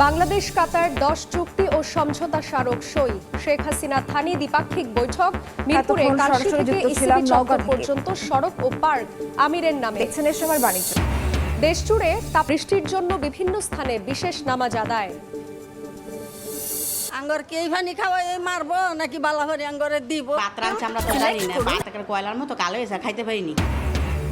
বাংলাদেশ কাতার দশ চুক্তি ও সমঝোতা স্মারক সই। শেখ হাসিনা থানি দ্বিপাক্ষিক বৈঠক মিরপুরে এতক্ষণ থেকে ইসিবি চত্বর পর্যন্ত সড়ক ও পার্ক আমিরের নামে। দেখছেন এ সময় বাণিজ্য। দেশজুড়ে তা বৃষ্টির জন্য বিভিন্ন স্থানে বিশেষ নামাজ আদায়। আঙ্গর কি এই পানি খাওয়াই মারবো নাকি বালা করে আঙ্গরে দিব? রাঁধছে আমরা তো জানি না। একটা কয়লার মতো কালো হয়েছে খাইতে পারিনি।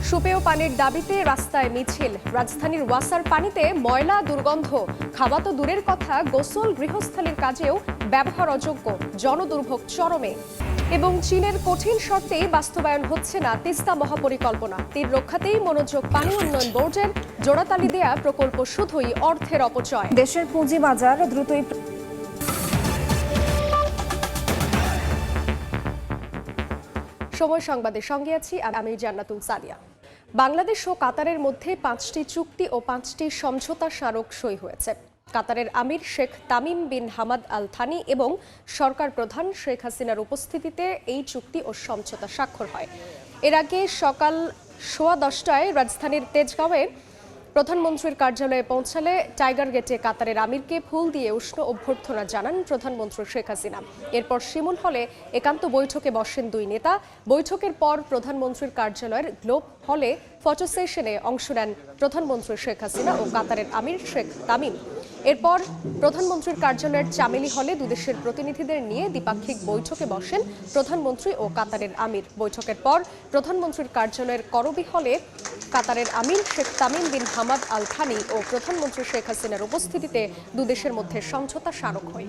সুপেয় পানির দাবিতে রাস্তায় মিছিল। রাজধানীর ওয়াসার পানিতে ময়লা দুর্গন্ধ। খাওয়া তো দূরের কথা গোসল গৃহস্থালীর কাজেও ব্যবহার অযোগ্য। জনদুর্ভোগ চরমে। এবং চীনের কঠিন শর্তেই বাস্তবায়ন হচ্ছে না তিস্তা মহাপরিকল্পনা। তীর রক্ষাতেই মনোযোগ পানি উন্নয়ন বোর্ডের জোড়াতালি দেয়া প্রকল্প শুধুই অর্থের অপচয়। দেশের পুঁজি বাজার দ্রুতই সময় সংবাদের সঙ্গে আছি আর আমি জান্নাতুল সাদিয়া। বাংলাদেশ ও কাতারের মধ্যে পাঁচটি চুক্তি ও পাঁচটি সমঝোতা স্মারক সই হয়েছে। কাতারের আমির Sheikh Tamim bin Hamad Al Thani এবং সরকার প্রধান শেখ হাসিনার উপস্থিতিতে এই চুক্তি ও সমঝোতা স্বাক্ষর হয়। এর আগে সকাল সোয়া দশটায় রাজধানীর তেজগাঁওয়ে প্রধানমন্ত্রীর কার্যালয়ে পৌঁছালে টাইগার গেটে কাতারের আমিরকে ফুল দিয়ে উষ্ণ অভ্যর্থনা জানান প্রধানমন্ত্রী শেখ হাসিনা। এরপর শিমুল হলে একান্ত বৈঠকে বসেন দুই নেতা। বৈঠকের পর প্রধানমন্ত্রীর কার্যালয়ের গ্লোব হলে ফটো সেশনে অংশ নেন প্রধানমন্ত্রী শেখ হাসিনা ও কাতারের আমির শেখ তামিম। এরপর প্রধানমন্ত্রীর কার্যালয়ের চামেলি হলে দুদেশের প্রতিনিধিদের নিয়ে দ্বিপাক্ষিক বৈঠকে বসেন প্রধানমন্ত্রী ও কাতারের আমির। বৈঠকের পর প্রধানমন্ত্রীর কার্যালয়ের করবি হলে কাতারের আমির Sheikh Tamim bin Hamad Al Thani ও প্রধানমন্ত্রী শেখ হাসিনার উপস্থিতিতে দুদেশের মধ্যে সমঝোতা স্মারক হয়।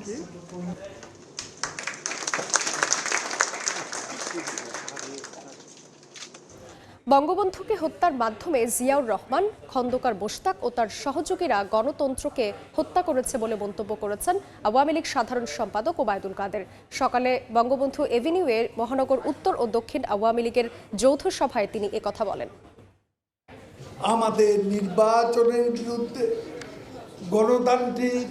বঙ্গবন্ধুকে হত্যার মাধ্যমে জিয়াউর রহমান, খন্দকার মোশতাক ও তার সহযোগীরা গণতন্ত্রকে হত্যা করেছে বলে মন্তব্য করেছেন আওয়ামী লীগ সাধারণ সম্পাদক ওবায়দুল কাদের। সকালে বঙ্গবন্ধু এভিনিউয়ে মহানগর উত্তর ও দক্ষিণ আওয়ামী লীগের যৌথ সভায় তিনি একথা বলেন। আমাদের নির্বাচনের বিরুদ্ধে গণতান্ত্রিক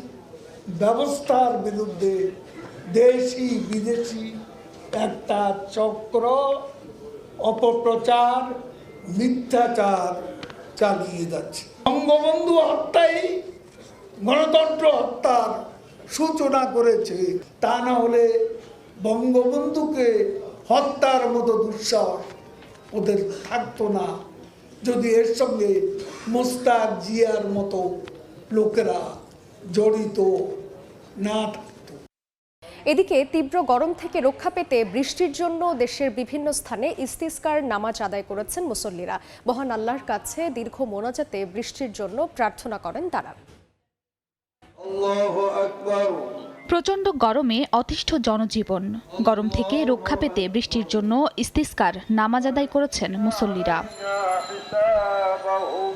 ব্যবস্থার বিরুদ্ধে দেশি বিদেশি একটা চক্র অপপ্রচার, মিথ্যাচার চালিয়ে যাচ্ছে। বঙ্গবন্ধু হত্যাই গণতন্ত্র হত্যার সূচনা করেছে। তা না হলে বঙ্গবন্ধুকে হত্যার মতো দুঃসাহস ওদের থাকতো না। যদি এর সঙ্গে মোস্তাক জিয়ার মতো লোকেরা জড়িত না এদিকে তীব্র গরম থেকে রক্ষা পেতে বৃষ্টির জন্য দেশের বিভিন্ন স্থানে ইস্তিস্কার নামাজ আদায় করেছেন মুসল্লিরা। মহান আল্লাহর কাছে দীর্ঘ মোনাজাতে বৃষ্টির জন্য প্রার্থনা করেন তারা। প্রচণ্ড গরমে অতিষ্ঠ জনজীবন। গরম থেকে রক্ষা পেতে বৃষ্টির জন্য ইস্তিস্কার নামাজ আদায় করেছেন মুসল্লিরা।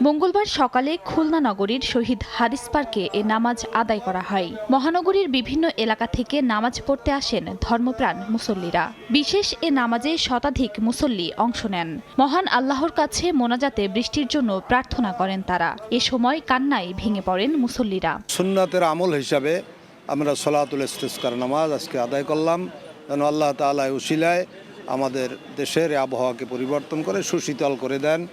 মঙ্গলবার সকালে খুলনা নগরীর শহীদ হাদিস পার্কে এ নামাজ আদায় করা হয়। মহানগরীর বিভিন্ন এলাকা থেকে নামাজ পড়তে আসেন ধর্মপ্রাণ মুসল্লিরা। বিশেষ এ নামাজে শতাধিক মুসল্লি অংশ নেন। মহান আল্লাহর কাছে মোনাজাতে বৃষ্টির জন্য প্রার্থনা করেন তারা। এ সময় কান্নায় ভেঙে পড়েন মুসল্লিরা। সুন্নাতের আমল হিসাবে আমরা সলাতুল ইস্তিস্কার নামাজ আজকে আদায় করলাম। যেন আল্লাহ তালা উশিলায় আমাদের দেশের আবহাওয়াকে পরিবর্তন করে সুশীতল করে দেন।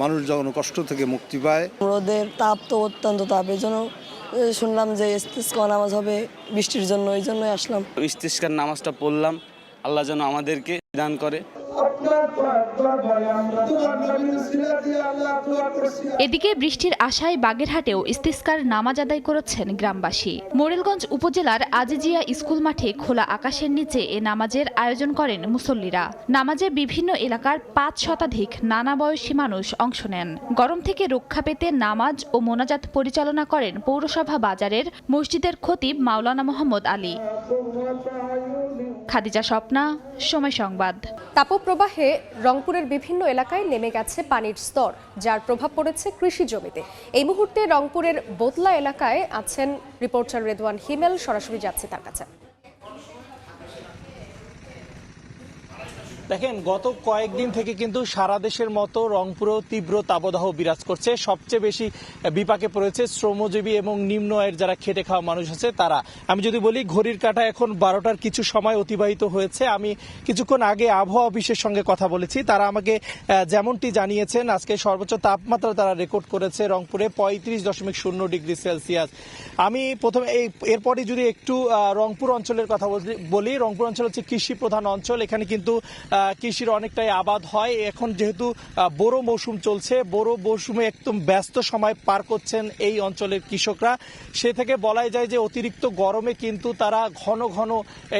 মানুষ যখন কষ্ট থেকে মুক্তি পায়। রোদের তাপ তো অত্যন্ত তাপ এই জন্য শুনলাম যে ইস্তিস্কা নামাজ হবে বৃষ্টির জন্য এই জন্যই আসলাম। ইস্তিস্কার নামাজটা পড়লাম আল্লাহ যেন আমাদেরকে দান করে। এদিকে বৃষ্টির আশায় বাগেরহাটেও ইস্তিস্কার নামাজ আদায় করেছেন গ্রামবাসী। মোরেলগঞ্জ উপজেলার আজিজিয়া স্কুল মাঠে খোলা আকাশের নিচে এ নামাজের আয়োজন করেন মুসল্লিরা। নামাজে বিভিন্ন এলাকার পাঁচ শতাধিক নানা বয়সী মানুষ অংশ নেন। গরম থেকে রক্ষা পেতে নামাজ ও মোনাজাত পরিচালনা করেন পৌরসভা বাজারের মসজিদের খতিব মাওলানা মোহাম্মদ আলী। খাদিজা স্বপ্না, সময় সংবাদ। তাপপ্রবাহে রংপুরের বিভিন্ন এলাকায় নেমে গেছে পানির স্তর, যার প্রভাব পড়েছে কৃষি জমিতে। এই মুহূর্তে রংপুরের বোতলা এলাকায় আছেন রিপোর্টার রেদওয়ান হিমেল, সরাসরি যাচ্ছে তার কাছে। দেখেন, গত কয়েকদিন থেকে কিন্তু সারা দেশের মতো রংপুরেও তীব্র তাবদাহ বিরাজ করছে। সবচেয়ে বেশি বিপাকে পড়েছে শ্রমজীবী এবং নিম্ন আয়ের যারা খেটে খাওয়া মানুষ আছে, তারা। আমি যদি বলি, ঘড়ির কাঁটা এখন বারোটার কিছু সময় অতিবাহিত হয়েছে। আমি কিছুক্ষণ আগে আবহাওয়া অফিসের সঙ্গে কথা বলেছি। তারা আমাকে যেমনটি জানিয়েছেন, আজকে সর্বোচ্চ তাপমাত্রা তারা রেকর্ড করেছে রংপুরে পঁয়ত্রিশ দশমিক শূন্য ডিগ্রি সেলসিয়াস। আমি প্রথমে এই, এরপরই যদি একটু রংপুর অঞ্চলের কথা বলি- রংপুর অঞ্চল হচ্ছে কৃষি প্রধান অঞ্চল। এখানে কিন্তু কৃষির অনেকটাই আবাদ হয়। এখন যেহেতু বোরো মৌসুম চলছে, বোরো মৌসুমে একদম ব্যস্ত সময় পার করছেন এই অঞ্চলের কৃষকরা। সে থেকে বলাই যায় যে, অতিরিক্ত গরমে কিন্তু তারা ঘন ঘন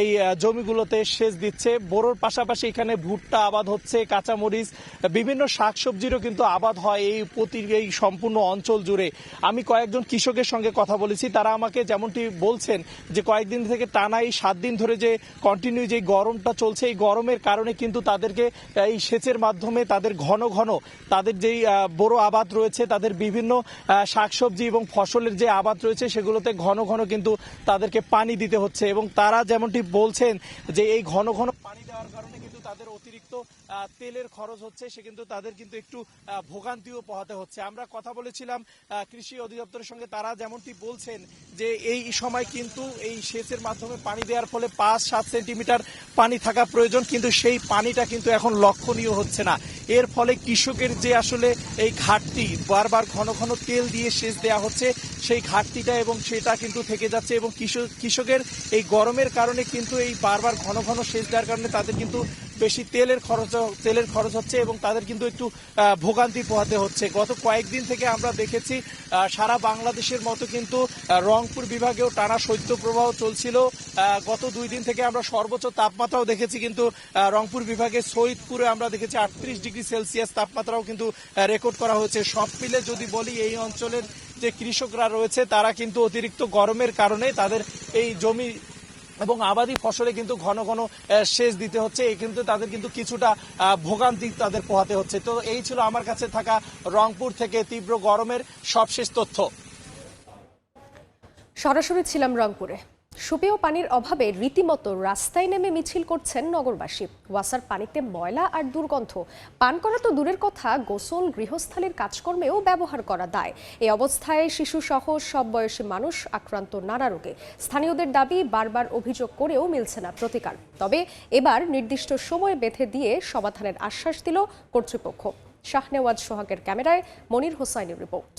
এই জমিগুলোতে সেচ দিচ্ছে। বোরোর পাশাপাশি এখানে ভুট্টা আবাদ হচ্ছে, কাঁচামরিচ, বিভিন্ন শাকসবজিরও কিন্তু আবাদ হয় এই প্রতি, এই সম্পূর্ণ অঞ্চল জুড়ে। আমি কয়েকজন কৃষকের সঙ্গে কথা বলেছি, তারা আমাকে যেমনটি বলছেন যে, কয়েকদিন থেকে টানা এই সাত দিন ধরে যে কন্টিনিউ যে গরমটা চলছে, এই গরমের কারণে কিন্তু তাদেরকে, এই সেচের মাধ্যমে তাদের ঘন ঘন তাদের যেই বড় আবাদ রয়েছে, তাদের বিভিন্ন শাকসবজি এবং ফসলের যে আবাদ রয়েছে সেগুলোতে ঘন ঘন কিন্তু তাদেরকে পানি দিতে হচ্ছে। এবং তারা যেমনটি বলছেন যে এই ঘন ঘন পানি দেওয়ার তাদের অতিরিক্ত তেলের খরচ হচ্ছে, সে কিন্তু তাদের কিন্তু একটু ভোগান্তিও পোহাতে হচ্ছে। আমরা কথা বলেছিলাম কৃষি অধিদপ্তরের সঙ্গে তারা যেমনটি বলছেন যে এই সময় কিন্তু এই সেচের মাধ্যমে পানি দেওয়ার ফলে পাঁচ সাত সেন্টিমিটার পানি থাকা প্রয়োজন, কিন্তু সেই পানিটা কিন্তু এখন লক্ষণীয় হচ্ছে না। এর ফলে কৃষকের যে আসলে এই ঘাটতি, বারবার ঘন ঘন তেল দিয়ে সেচ দেওয়া হচ্ছে, সেই ঘাটতিটা এবং সেটা কিন্তু থেকে যাচ্ছে এবং কৃষক কৃষকের এই গরমের কারণে কিন্তু এই বারবার ঘন ঘন সেচ দেওয়ার কারণে তাদের কিন্তু বেশি তেলের খরচ তেলের খরচ হচ্ছে এবং তাদের কিন্তু একটু ভোগান্তি পোহাতে হচ্ছে। গত কয়েকদিন থেকে আমরা দেখেছি সারা বাংলাদেশের মতো কিন্তু রংপুর বিভাগেও টানা শৈত্যপ্রবাহ চলছিল। গত দুই দিন থেকে আমরা সর্বোচ্চ তাপমাত্রাও দেখেছি কিন্তু রংপুর বিভাগে সৈয়দপুরে আমরা দেখেছি আটত্রিশ ডিগ্রি সেলসিয়াস তাপমাত্রাও কিন্তু রেকর্ড করা হয়েছে সব মিলে যদি বলি, এই অঞ্চলের যে কৃষকরা রয়েছে, তারা কিন্তু অতিরিক্ত গরমের কারণে তাদের এই জমি এবং আবাদি ফসলে কিন্তু ঘন ঘন সেচ দিতে হচ্ছে। এই কিন্তু তাদের কিন্তু কিছুটা ভোগান্তি তাদের পোহাতে হচ্ছে। তো এই ছিল আমার কাছে থাকা রংপুর থেকে তীব্র গরমের সবশেষ তথ্য। সরাসরি ছিলাম রংপুরে। সুপেয় পানির অভাবে রীতিমতো রাস্তায় নেমে মিছিল করছেন নগরবাসী। ওয়াসার পানিতে ময়লা আর দুর্গন্ধ। পান করা তো দূরের কথা, গোসল, গৃহস্থালির কাজকর্মেও ব্যবহার করা দায়। এই অবস্থায় শিশু সহ সব বয়সী মানুষ আক্রান্ত নানা রোগে। স্থানীয়দের দাবি, বারবার অভিযোগ করেও মিলছে না প্রতিকার। তবে এবার নির্দিষ্ট সময় বেঁধে দিয়ে সমাধানের আশ্বাস দিল কর্তৃপক্ষ। শাহনেওয়াজ সোহাগের ক্যামেরায় মনির হোসাইনের রিপোর্ট।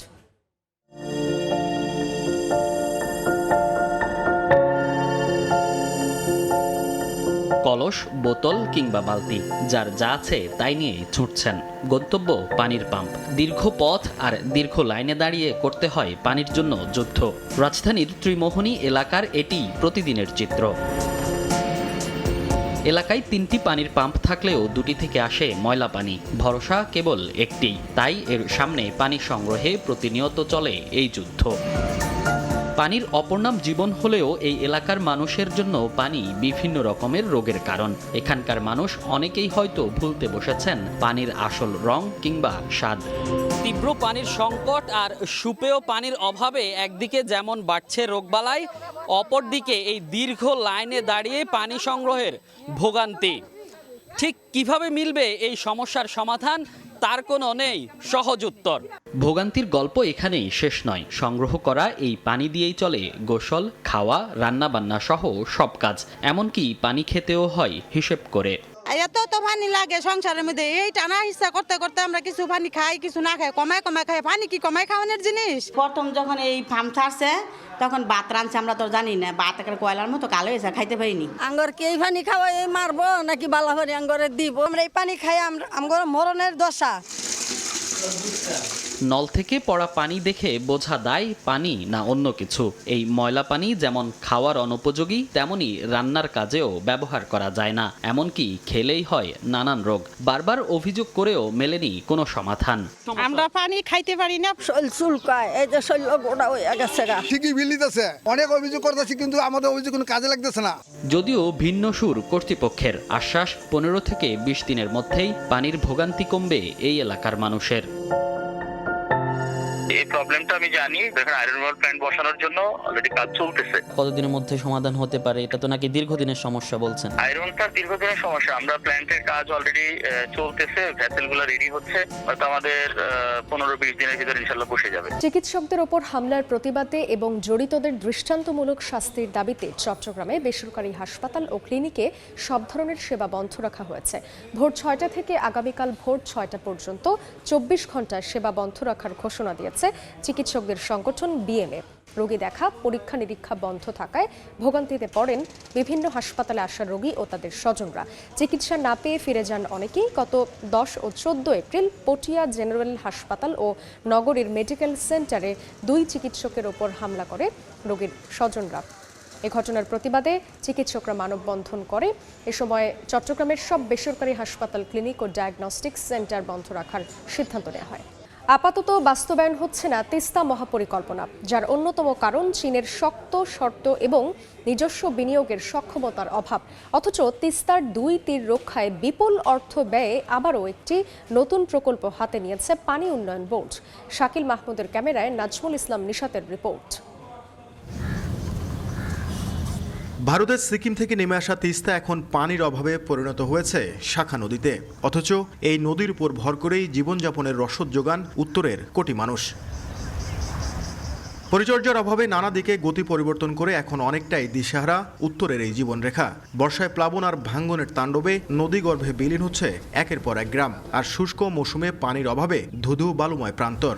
কলস, বোতল কিংবা বালতি, যার যা আছে তাই নিয়েই ছুটছেন। গন্তব্য পানির পাম্প। দীর্ঘ পথ আর দীর্ঘ লাইনে দাঁড়িয়ে করতে হয় পানির জন্য যুদ্ধ। রাজধানীর ত্রিমোহনী এলাকার এটি প্রতিদিনের চিত্র। এলাকায় তিনটি পানির পাম্প থাকলেও দুটি থেকে আসে ময়লা পানি। ভরসা কেবল একটি। তাই এর সামনে পানি সংগ্রহে প্রতিনিয়ত চলে এই যুদ্ধ। পানির অপর নাম জীবন হলেও এই এলাকার মানুষের জন্য পানি বিভিন্ন রকমের রোগের কারণ। এখানকার মানুষ অনেকেই হয়তো ভুলতে বসেছেন পানির আসল রং কিংবা স্বাদ। তীব্র পানির সংকট আর সুপেয় পানির অভাবে একদিকে যেমন বাড়ছে রোগবালাই, অপরদিকে এই দীর্ঘ লাইনে দাঁড়িয়ে পানি সংগ্রহের ভোগান্তি। ঠিক কীভাবে মিলবে এই সমস্যার সমাধান তার কোনো নেই, সহজ উত্তর। ভোগান্তির গল্প এখানেই শেষ নয়। সংগ্রহ করা এই পানি দিয়েই চলে। গোসল, খাওয়া রান্না বান্না সহ সব কাজ। এমনকি পানি খেতেও হয় হিসেব করে। এত তো পানি লাগে সংসারের মধ্যে। এই টানা হিসা করতে করতে আমরা কিছু পানি খাই কিছু না খাই কমায় কমায় খাই। পানি কি কমায় খাওয়ানোর জিনিস? প্রথম যখন এই ফার্ম ছাড়ছে তখন ভাত রাঁধছে আমরা তো জানি না। ভাত একটা কয়লার মতো কালো হয়েছে খাইতে পারিনি। আঙ্গর কি এই পানি খাওয়াই এই মারবো নাকি বালা করে আঙ্গরে দিব? আমরা এই পানি খাই আমরা আমগর মরণের দশা। নল থেকে পড়া পানি দেখে বোঝা দায় পানি না অন্য কিছু। এই ময়লা পানি যেমন খাওয়ার অনুপযোগী তেমনি রান্নার কাজেও ব্যবহার করা যায় না। এমনকি খেলেই হয় নানান রোগ। বারবার অভিযোগ করেও মেলেনি কোনো সমাধান। আমরা পানি খাইতে পারি না। শৈল চুলকায় এই যে শৈল গোড়া হয়ে গেছে গা। ঠিকই বিল দিতেছে অনেক অভিযোগ করতেছি কিন্তু আমাদের অভিযোগ কোনো কাজে লাগতেছে না। যদিও ভিন্ন সুর কর্তৃপক্ষের আশ্বাস পনেরো থেকে বিশ দিনের মধ্যেই পানির ভোগান্তি কমবে এই এলাকার মানুষের। এই প্রবলেমটা আমি জানি। দেখেন আয়রন ওয়াল প্ল্যান্ট বসানোর জন্য অলরেডি কাজ চলতেছে। কতদিনের মধ্যে সমাধান হতে পারে? এটা তো নাকি দীর্ঘদিনের সমস্যা বলছেন। আয়রনটা দীর্ঘদিনের সমস্যা। আমরা প্ল্যান্টের কাজ অলরেডি চলতেছে। ভ্যাসেলগুলো রেডি হচ্ছে। হয়তো আমাদের পনেরো বিশ দিনের ভিতরে ইনশাল্লাহ বসে যাবে। চিকিৎসকদের ওপর হামলার প্রতিবাদে এবং জড়িতদের দৃষ্টান্তমূলক শাস্তির দাবিতে চট্টগ্রামে বেসরকারি হাসপাতাল ও ক্লিনিকে সব ধরনের সেবা বন্ধ রাখা হয়েছে। ভোর ছয়টা থেকে আগামীকাল ভোর ছয়টা পর্যন্ত চব্বিশ ঘণ্টা সেবা বন্ধ রাখার ঘোষণা দিয়েছে। চিকিৎসকদের সংগঠন বিএমএ। রোগী দেখা, পরীক্ষা নিরীক্ষা বন্ধ থাকায় ভোগান্তিতে পড়েন বিভিন্ন হাসপাতালে আসা রোগী ও তাদের স্বজনরা। চিকিৎসা না পেয়ে ফিরে যান অনেকেই। গত দশ ও চোদ্দ এপ্রিল পটিয়া জেনারেল হাসপাতাল ও নগরীর মেডিকেল সেন্টারে দুই চিকিৎসকের ওপর হামলা করে রোগীর স্বজনরা। এ ঘটনার প্রতিবাদে চিকিৎসকরা মানববন্ধন করে। এ সময় চট্টগ্রামের সব বেসরকারি হাসপাতাল, ক্লিনিক ও ডায়াগনস্টিক সেন্টার বন্ধ রাখার সিদ্ধান্ত নেওয়া হয়। আপাতত বাস্তবায়ন হচ্ছে না তিস্তা মহাপরিকল্পনা, যার অন্যতম কারণ চীনের শক্ত, শর্ত এবং নিজস্ব বিনিয়োগের সক্ষমতার অভাব। অথচ তিস্তার দুই তীর রক্ষায় বিপুল অর্থ ব্যয়ে আবারও একটি নতুন প্রকল্প হাতে নিয়েছে পানি উন্নয়ন বোর্ড। শাকিল মাহমুদের ক্যামেরায় নাজমুল ইসলাম নিশাতের রিপোর্ট। ভারতের সিকিম থেকে নেমে আসা তিস্তা এখন পানির অভাবে পরিণত হয়েছে শাখা নদীতে। অথচ এই নদীর উপর ভর করেই জীবনযাপনের রসদ যোগান উত্তরের কোটি মানুষ। পরিচর্যার অভাবে নানা দিকে গতি পরিবর্তন করে এখন অনেকটাই দিশেহারা উত্তরের এই জীবনরেখা। বর্ষায় প্লাবন আর ভাঙ্গনের তাণ্ডবে নদীগর্ভে বিলীন হচ্ছে একের পর এক গ্রাম। আর শুষ্ক মৌসুমে পানির অভাবে ধুধু বালুময় প্রান্তর।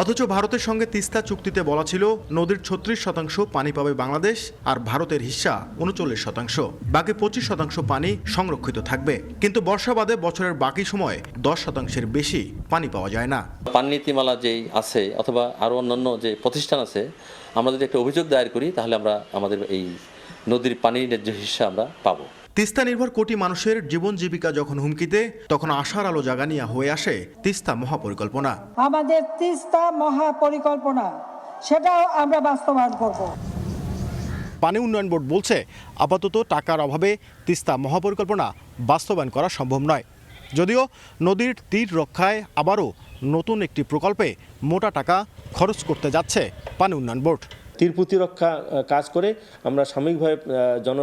অথচ ভারতের সঙ্গে তিস্তা চুক্তিতে বলা ছিল, নদীর ছত্রিশ শতাংশ পানি পাবে বাংলাদেশ আর ভারতের হিস্সা উনচল্লিশ শতাংশ। বাকি পঁচিশ শতাংশ পানি সংরক্ষিত থাকবে। কিন্তু বর্ষা বাদে বছরের বাকি সময় দশ শতাংশের বেশি পানি পাওয়া যায় না। পানি নীতিমালা যেই আছে অথবা আরও অন্যান্য যে প্রতিষ্ঠান আছে, আমরা যদি একটা অভিযোগ দায়ের করি, তাহলে আমরা আমাদের এই নদীর পানির ন্যায্য হিস্সা আমরা পাবো। তিস্তা নির্ভর কোটি মানুষের জীবন জীবিকা যখন হুমকিতে তখন আশার আলো জাগানিয়া হয়ে আসে তিস্তা মহাপরিকল্পনা। আমাদের তিস্তা মহাপরিকল্পনা সেটাও আমরা বাস্তবায়ন করব। পানি উন্নয়ন বোর্ড বলছে আপাতত টাকার অভাবে তিস্তা মহাপরিকল্পনা বাস্তবায়ন করা সম্ভব নয়। যদিও নদীর তীর রক্ষায় আবারও নতুন একটি প্রকল্পে মোটা টাকা খরচ করতে যাচ্ছে পানি উন্নয়ন বোর্ড। তীর প্রতিরক্ষা কাজ করে আমরা সাময়িকভাবে জন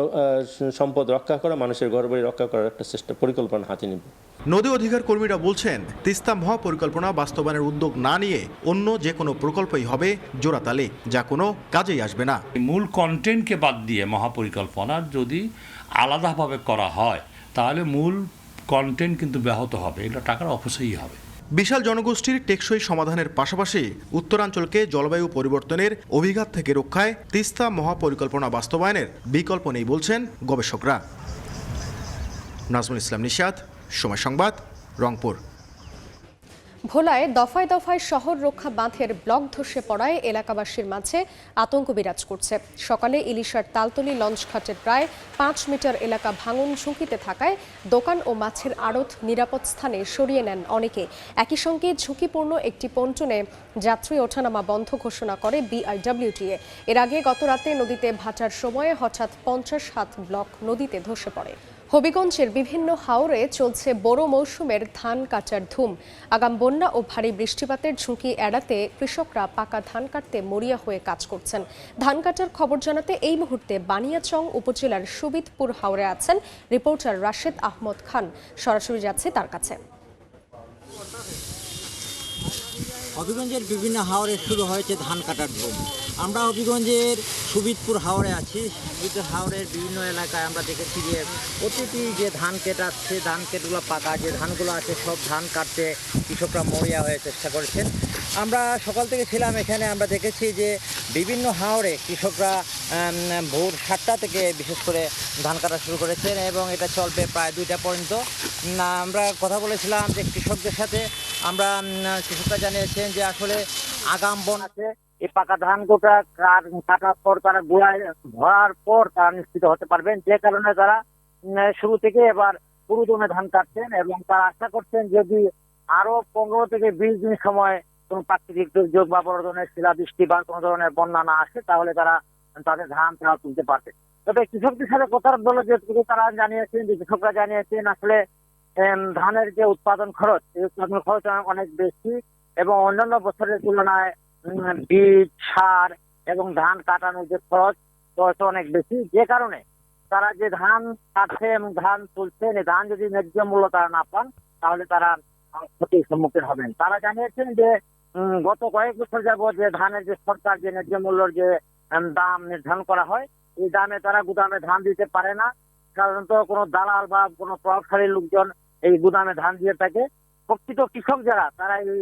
সম্পদ রক্ষা করা মানুষের ঘরবাড়ি রক্ষা করার একটা চেষ্টা পরিকল্পনা হাতে নিব। নদী অধিকার কর্মীরা বলছেন তিস্তা মহাপরিকল্পনা বাস্তবায়নের উদ্যোগ না নিয়ে অন্য যে কোনো প্রকল্পই হবে জোড়াতালে যা কোনো কাজেই আসবে না। মূল কন্টেন্টকে বাদ দিয়ে মহাপরিকল্পনা যদি আলাদাভাবে করা হয় তাহলে মূল কন্টেন্ট কিন্তু ব্যাহত হবে এটা টাকার অপচয়ই হবে। বিশাল জনগোষ্ঠীর টেকসই সমাধানের পাশাপাশি উত্তরাঞ্চলকে জলবায়ু পরিবর্তনের অভিঘাত থেকে রক্ষায় তিস্তা মহাপরিকল্পনা বাস্তবায়নের বিকল্প নেই বলছেন গবেষকরা। নাজমুল ইসলাম নিশাদ সময় সংবাদ, রংপুর। ভোলায় দফায় দফায় শহর রক্ষা বাঁধের ব্লক ধসে পড়ায় এলাকাবাসীর মাঝে আতঙ্ক বিরাজ করছে। সকালে ইলিশার তালতলি লঞ্চ লঞ্চঘাটের প্রায় পাঁচ মিটার এলাকা ভাঙন ঝুঁকিতে থাকায় দোকান ও মাছের আড়ত নিরাপদ স্থানে সরিয়ে নেন অনেকে। একই সঙ্গে ঝুঁকিপূর্ণ একটি পন্টনে যাত্রী ওঠানামা বন্ধ ঘোষণা করে বিআইডব্লিউটিএ। এর আগে গত রাতে নদীতে ভাটার সময়ে হঠাৎ পঞ্চাশ হাত ব্লক নদীতে ধসে পড়ে। হবিগঞ্জের বিভিন্ন হাওরে চলছে বড় মৌসুমের ধান কাটার ধুম। আগাম বন্যা ও ভারী বৃষ্টিপাতের ঝুঁকি এড়াতে কৃষকরা পাকা ধান কাটতে মরিয়া হয়ে কাজ করছেন। ধান কাটার খবর জানাতে এই মুহূর্তে বানিয়াচং উপজেলার সুবিদপুর হাওরে আছেন রিপোর্টার রাশেদ আহমদ খান। সরাসরি যাচ্ছে তার কাছে। হবিগঞ্জের বিভিন্ন হাওরে শুরু হয়েছে ধান কাটার ধুম আমরা হবিগঞ্জের সুবিদপুর হাওরে আছি। সুবিদপুর হাওরের বিভিন্ন এলাকায় আমরা দেখেছি যে প্রতিটি যে ধান কেটাচ্ছে ধান কেটগুলো পাকা, যে ধানগুলো আছে সব ধান কাটতে কৃষকরা মরিয়া হয়ে চেষ্টা করেছেন। আমরা সকাল থেকে ছিলাম এখানে, আমরা দেখেছি যে বিভিন্ন হাওরে কৃষকরা ভোর সাতটা থেকে বিশেষ করে ধান কাটা শুরু করেছেন এবং এটা চলবে প্রায় দুইটা পর্যন্ত। আমরা কথা বলেছিলাম যে কৃষকদের সাথে আমরা কৃষকরা জানিয়েছেন যে আসলে আগাম বন আছে। এই পাকা ধান গোটা কাটার পর তারা গোড়ায় ভরার পর তারা নিশ্চিত হতে পারবেন। যে কারণে তারা শুরু থেকে এবার পুরোদমে ধান কাটছেন এবং তারা আশা করছেন যদি আরও পনেরো থেকে বিশ দিন সময় কোনো প্রাকৃতিক দুর্যোগ বা বড় ধরনের শিলাবৃষ্টি বা কোনো ধরনের বন্যা না আসে, তাহলে তারা তাদের ধান তারা তুলতে পারবে। তবে কৃষকদের সাথে কথা বলে যেটুকু তারা জানিয়েছেন, যে কৃষকরা জানিয়েছেন আসলে ধানের যে উৎপাদন খরচ, এই উৎপাদন খরচ অনেক বেশি এবং অন্যান্য বছরের তুলনায় বীজ, সার এবং ধান কাটানোর যে খরচ খরচ অনেক বেশি। যে কারণে তারা যে ধান কাটছে এবং ধান তুলছে এই ধান যদি ন্যায্য মূল্য তারা না পান, তাহলে তারা ক্ষতির সম্মুখীন হবেন। তারা জানিয়েছেন যে গত কয়েক বছর যাবত যে ধানের যে সরকার যে ন্যায্য মূল্যর যে দাম নির্ধারণ করা হয়, এই দামে তারা গুদামে ধান দিতে পারে না। সাধারণত কোনো দালাল বা কোনো প্রভাবশালী লোকজন এই গুদামে ধান দিয়ে থাকে। প্রকৃত কৃষক যারা, তারা এই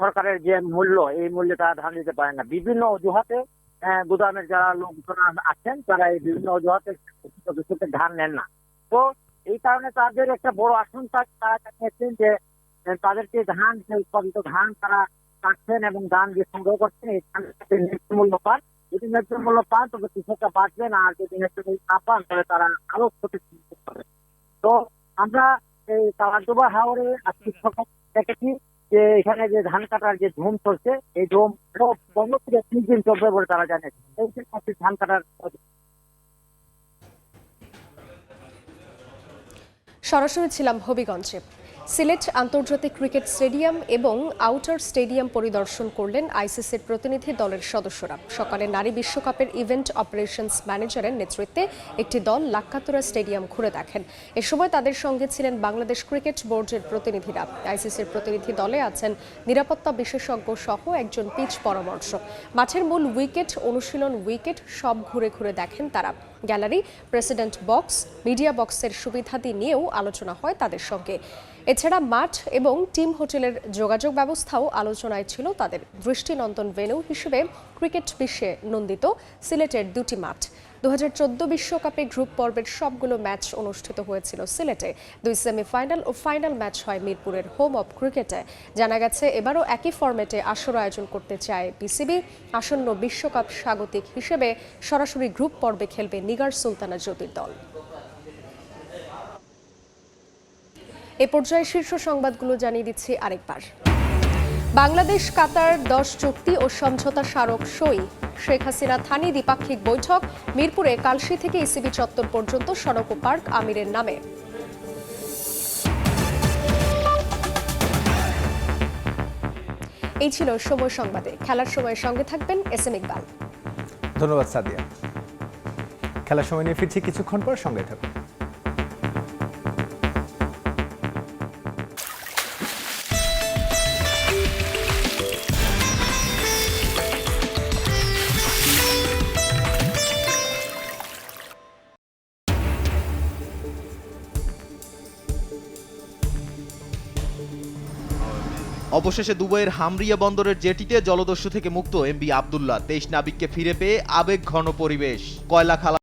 সরকারের যে মূল্য, এই মূল্যে তারা ধান দিতে পারে না। বিভিন্ন অজুহাতে গুদামের যারা লোকজন আছেন, তারা এই বিভিন্ন অজুহাতে কৃষকের ধান নেন না। তো এই কারণে তাদের একটা বড় আশঙ্কা তারা জানিয়েছেন যে তাদেরকে ধান, যে উৎপাদিত ধান তারা কাটছেন এবং ধান যে সংগ্রহ করছেন, এই ন্যায্য মূল্য পান। যদি ন্যায্য মূল্য পান, তবে কৃষকরা বাঁচবেন, আর যদি ন্যায্য মূল্য না পান, তাহলে তারা আরও ক্ষতি তো আমরা এই কালারদোবা হাওরে আজকে সকাল দেখেছি যে এখানে যে ধান কাটার যে ধুম চলছে এই ধুম বন্ধ থেকে তিন দিন চলবে বলে তারা জানে। এই ধান কাটার সরাসরি ছিলাম হবিগঞ্জে। সিলেট আন্তর্জাতিক ক্রিকেট স্টেডিয়াম এবং আউটার স্টেডিয়াম পরিদর্শন করলেন আইসিসির প্রতিনিধি দলের সদস্যরা। সকালে নারী বিশ্বকাপের ইভেন্ট অপারেশনস ম্যানেজারের নেতৃত্বে একটি দল লাক্কাতুরা স্টেডিয়াম ঘুরে দেখেন। এ সময় তাদের সঙ্গে ছিলেন বাংলাদেশ ক্রিকেট বোর্ডের প্রতিনিধিরা। আইসিসির প্রতিনিধি দলে আছেন নিরাপত্তা বিশেষজ্ঞ সহ একজন পিচ পরামর্শক। মাঠের মূল উইকেট অনুশীলন উইকেট সব ঘুরে ঘুরে দেখেন তারা। গ্যালারি, প্রেসিডেন্ট বক্স, মিডিয়া বক্সের সুবিধাদি নিয়েও আলোচনা হয় তাদের সঙ্গে। এছাড়া মাঠ এবং টিম হোটেলের যোগাযোগ ব্যবস্থাও আলোচনায় ছিল তাদের দৃষ্টিনন্দন ভেনু হিসেবে ক্রিকেট বিশ্বে নন্দিত, সিলেটের দুটি মাঠ। দু বিশ্বকাপে গ্রুপ পর্বের সবগুলো ম্যাচ অনুষ্ঠিত হয়েছিল সিলেটে। দুই সেমিফাইনাল ও ফাইনাল ম্যাচ হয় মিরপুরের হোম অব ক্রিকেটে। জানা গেছে, এবারও একই ফরম্যাটে আসর আয়োজন করতে চায় বিসিবি। আসন্ন বিশ্বকাপ স্বাগতিক হিসেবে সরাসরি গ্রুপ পর্বে খেলবে নিগার সুলতানা জ্যোতির দল। এ পর্যায়ে শীর্ষ সংবাদগুলো জানিয়ে দিচ্ছি আরেকবার। বাংলাদেশ, কাতার, দশ চুক্তি ও সমঝোতা স্মারক সই। শেখ হাসিনা থানি দ্বিপাক্ষিক বৈঠক, মিরপুরে কালশি থেকে ইসিবি চত্বর পর্যন্ত সড়ক ও পার্ক আমিরের নামে। এই ছিল সময় সংবাদে। খেলার সময়ের সঙ্গে থাকবেন এস এম ইকবাল। ধন্যবাদ, সাদিয়া। খেলার সময় নিয়ে ফিরছি কিছুক্ষণ পর সঙ্গে থাকুন। অবশেষে দুবাইয়ের হামরিয়া বন্দরের জেটিতে জলদস্যু থেকে মুক্ত এমবি আবদুল্লাহ। তেইশ নাবিককে ফিরে পেয়ে আবেগ ঘন পরিবেশ। কয়লা খালা